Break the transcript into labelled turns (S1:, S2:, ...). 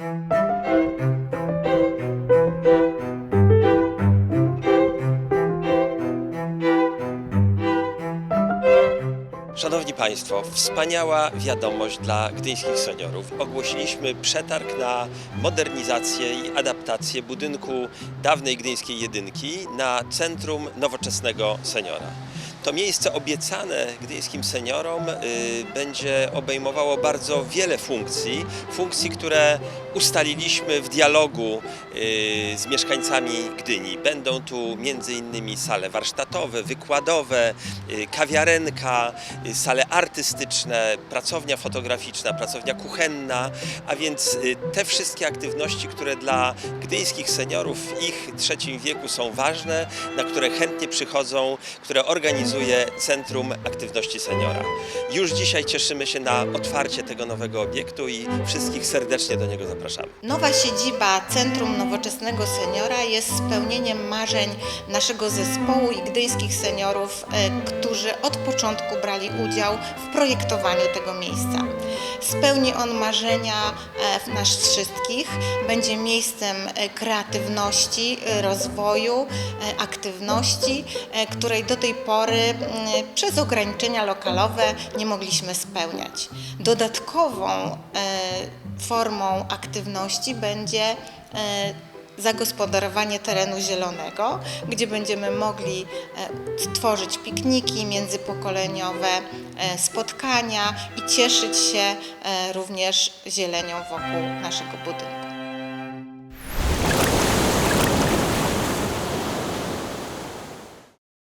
S1: Szanowni Państwo, wspaniała wiadomość dla gdyńskich seniorów. Ogłosiliśmy przetarg na modernizację i adaptację budynku dawnej gdyńskiej jedynki na Centrum Nowoczesnego Seniora. To miejsce obiecane gdyńskim seniorom y, będzie obejmowało bardzo wiele funkcji, funkcji, które ustaliliśmy w dialogu y, z mieszkańcami Gdyni. Będą tu innymi sale warsztatowe, wykładowe, y, kawiarenka, y, sale artystyczne, pracownia fotograficzna, pracownia kuchenna, a więc te wszystkie aktywności, które dla gdyńskich seniorów w ich trzecim wieku są ważne, na które chętnie przychodzą, które organizuje Centrum Aktywności Seniora. Już dzisiaj cieszymy się na otwarcie tego nowego obiektu i wszystkich serdecznie do niego zapraszamy.
S2: Nowa siedziba Centrum Nowoczesnego Seniora jest spełnieniem marzeń naszego zespołu i gdyńskich seniorów, e, którzy od początku brali udział w projektowaniu tego miejsca. Spełni on marzenia e, nas wszystkich, będzie miejscem e, kreatywności, rozwoju, aktywności, której do tej pory przez ograniczenia lokalowe nie mogliśmy spełniać. Dodatkową formą aktywności będzie e, zagospodarowanie terenu zielonego, gdzie będziemy mogli e, tworzyć pikniki międzypokoleniowe, e, spotkania i cieszyć się również zielenią wokół naszego budynku.